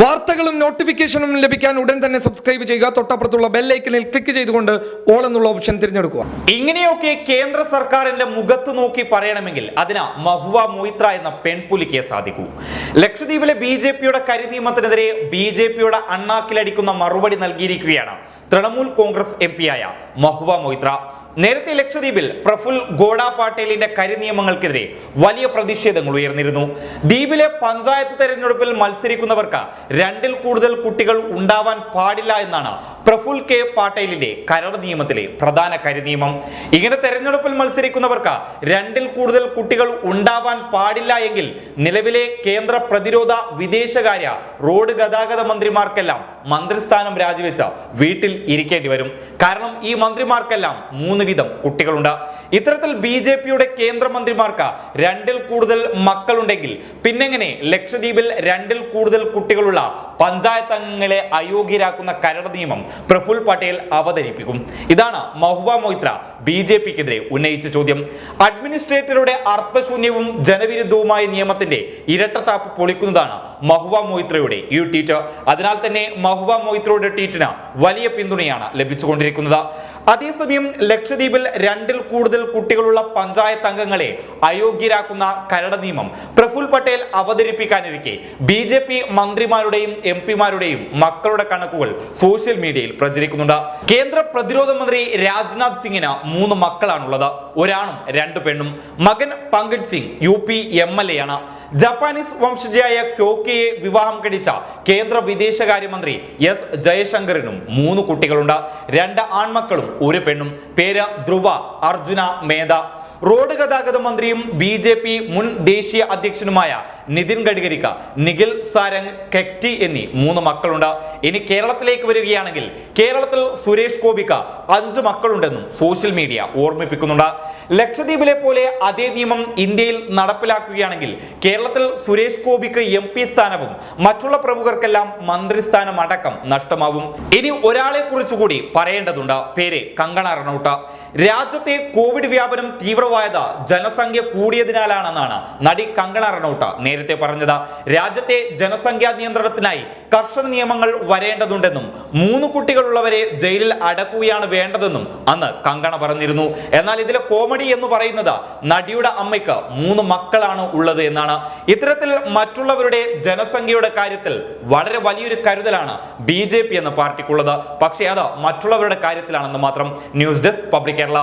വാർത്തകളും നോട്ടിഫിക്കേഷനും ലഭിക്കാൻ ഉടൻ തന്നെ സബ്സ്ക്രൈബ് ചെയ്യുക. തൊട്ടപ്പുറത്തുള്ള ബെല്ലൈക്കനിൽ ക്ലിക്ക് ചെയ്തുകൊണ്ട് ഓൾ എന്നുള്ള ഓപ്ഷൻ തിരഞ്ഞെടുക്കുക. ഇങ്ങനെയൊക്കെ കേന്ദ്ര സർക്കാരിന്റെ മുഖത്ത് നോക്കി പറയണമെങ്കിൽ അതിന് മഹുവ മൊയ്ത്ര എന്ന പെൺപുലിക്കേ സാധിക്കൂ. ലക്ഷദ്വീപിലെ ബി ജെ പിയുടെ കരിനിയമത്തിനെതിരെ ബി ജെ പിയുടെ അണ്ണാക്കിലടിക്കുന്ന മറുപടി നൽകിയിരിക്കുകയാണ് തൃണമൂൽ കോൺഗ്രസ് എം പിയായ മഹുവ മൊയ്ത്ര. നേരത്തെ ലക്ഷദ്വീപിൽ പ്രഫുൽ ഗോഡ പാട്ടേലിന്റെ കരിനിയമങ്ങൾക്കെതിരെ വലിയ പ്രതിഷേധങ്ങൾ ഉയർന്നിരുന്നു. ദ്വീപിലെ പഞ്ചായത്ത് തെരഞ്ഞെടുപ്പിൽ മത്സരിക്കുന്നവർക്ക് രണ്ടിൽ കൂടുതൽ കുട്ടികൾ ഉണ്ടാവാൻ പാടില്ല എന്നാണ് പ്രഫുൽ കെ പാട്ടേലിന്റെ കരട് നിയമത്തിലെ പ്രധാന കരിനിയമം. ഇങ്ങനെ തെരഞ്ഞെടുപ്പിൽ മത്സരിക്കുന്നവർക്ക് രണ്ടിൽ കൂടുതൽ കുട്ടികൾ ഉണ്ടാവാൻ പാടില്ല എങ്കിൽ നിലവിലെ കേന്ദ്ര പ്രതിരോധ വിദേശകാര്യ റോഡ് ഗതാഗത മന്ത്രിമാർക്കെല്ലാം മന്ത്രിസ്ഥാനം രാജിവെച്ച വീട്ടിൽ ഇരിക്കേണ്ടി വരും. കാരണം ഈ മന്ത്രിമാർക്കെല്ലാം മൂന്ന് വീതം കുട്ടികളുണ്ട്. ഇത്തരത്തിൽ ബി ജെ പിയുടെ കേന്ദ്രമന്ത്രിമാർക്ക് രണ്ടിൽ കൂടുതൽ മക്കളുണ്ടെങ്കിൽ പിന്നെങ്ങനെ ലക്ഷദ്വീപിൽ രണ്ടിൽ കൂടുതൽ കുട്ടികളുള്ള പഞ്ചായത്ത് അംഗങ്ങളെ അയോഗ്യരാക്കുന്ന കരട് നിയമം പ്രഫുൽ പട്ടേൽ അവതരിപ്പിക്കും. ഇതാണ് മഹുവ മൊയ്ത്ര ബി ജെ പിക്കെതിരെ ഉന്നയിച്ച ചോദ്യം. അഡ്മിനിസ്ട്രേറ്ററുടെ അർത്ഥശൂന്യവും ജനവിരുദ്ധവുമായ നിയമത്തിന്റെ ഇരട്ടത്താപ്പ് പൊളിക്കുന്നതാണ് മഹുവ മൊയ്ത്രയുടെ ഈ ട്വീറ്റ്. അതിനാൽ തന്നെ മഹുവ മൊയ്ത്രയുടെ ട്വീറ്റിന് വലിയ പിന്തുണയാണ് ലഭിച്ചുകൊണ്ടിരിക്കുന്നത്. അതേസമയം ലക്ഷദ്വീപിൽ രണ്ടിൽ കൂടുതൽ കുട്ടികളുള്ള പഞ്ചായത്ത് അംഗങ്ങളെ അയോഗ്യരാക്കുന്ന കരട് നിയമം പ്രഫുൽ പട്ടേൽ അവതരിപ്പിക്കാനിരിക്കെ ബി ജെ പി മന്ത്രിമാരുടെയും എം പിമാരുടെയും മക്കളുടെ കണക്കുകൾ സോഷ്യൽ മീഡിയയിൽ പ്രചരിക്കുന്നുണ്ട്. കേന്ദ്ര പ്രതിരോധ മന്ത്രി രാജ്നാഥ് സിംഗിന് മൂന്ന് മക്കളാണുള്ളത്. ഒരാണും രണ്ട് പെണ്ണും. മകൻ Pankaj Singh U P M L A ആണ് ജപ്പാനീസ് വംശജയായ ക്യോക്കയെ വിവാഹം കഴിച്ച കേന്ദ്ര വിദേശകാര്യമന്ത്രി എസ് ജയശങ്കറിനും മൂന്ന് കുട്ടികളുണ്ട്. രണ്ട് ആൺമക്കളും ഒരു പെണ്ണും. പേര് ധ്രുവ അർജുന മേധ. റോഡ് ഗതാഗത മന്ത്രിയും ബി മുൻ ദേശീയ അധ്യക്ഷനുമായ നിതിൻ ഗഡ്കരിക്ക നിഖിൽ സാരംഗ് കെക്ടി എന്നീ മൂന്ന് മക്കളുണ്ട്. ഇനി കേരളത്തിലേക്ക് വരികയാണെങ്കിൽ കേരളത്തിൽ സുരേഷ് ഗോപിക്ക അഞ്ച് മക്കളുണ്ടെന്നും സോഷ്യൽ മീഡിയ ഓർമ്മിപ്പിക്കുന്നുണ്ട്. ലക്ഷദ്വീപിലെ പോലെ അതേ നിയമം ഇന്ത്യയിൽ നടപ്പിലാക്കുകയാണെങ്കിൽ കേരളത്തിൽ സുരേഷ് ഗോപിക്ക് എം പി സ്ഥാനവും മറ്റുള്ള പ്രമുഖർക്കെല്ലാം മന്ത്രിസ്ഥാനം അടക്കം നഷ്ടമാവും. ഇനി ഒരാളെ കുറിച്ചുകൂടി പറയേണ്ടതുണ്ട്. പേര് കങ്കണ റണൌട്ട. രാജ്യത്തെ കോവിഡ് വ്യാപനം തീവ്രമായത് ജനസംഖ്യ കൂടിയതിനാലാണെന്നാണ് നടി കങ്കണ റണൌട്ട നേരത്തെ പറഞ്ഞത് രാജ്യത്തെ ജനസംഖ്യാ നിയന്ത്രണത്തിനായി കർശന നിയമങ്ങൾ വരേണ്ടതുണ്ടെന്നും മൂന്ന് കുട്ടികളുള്ളവരെ ജയിലിൽ അടക്കുകയാണ് വേണ്ടതെന്നും അന്ന് കങ്കണ പറഞ്ഞിരുന്നു. എന്നാൽ ഇതിലെ കോമഡി എന്ന് പറയുന്നത് നടിയുടെ അമ്മയ്ക്ക് മൂന്ന് മക്കളാണ് ഉള്ളത് എന്നാണ്. ഇത്തരത്തിൽ മറ്റുള്ളവരുടെ ജനസംഖ്യയുടെ കാര്യത്തിൽ വളരെ വലിയൊരു കരുതലാണ് ബി ജെ പി എന്ന പാർട്ടിക്കുള്ളത്. പക്ഷേ അത് മറ്റുള്ളവരുടെ കാര്യത്തിലാണെന്ന് മാത്രം ന്യൂസ് ഡെസ്ക് പബ്ലിക് കേരള.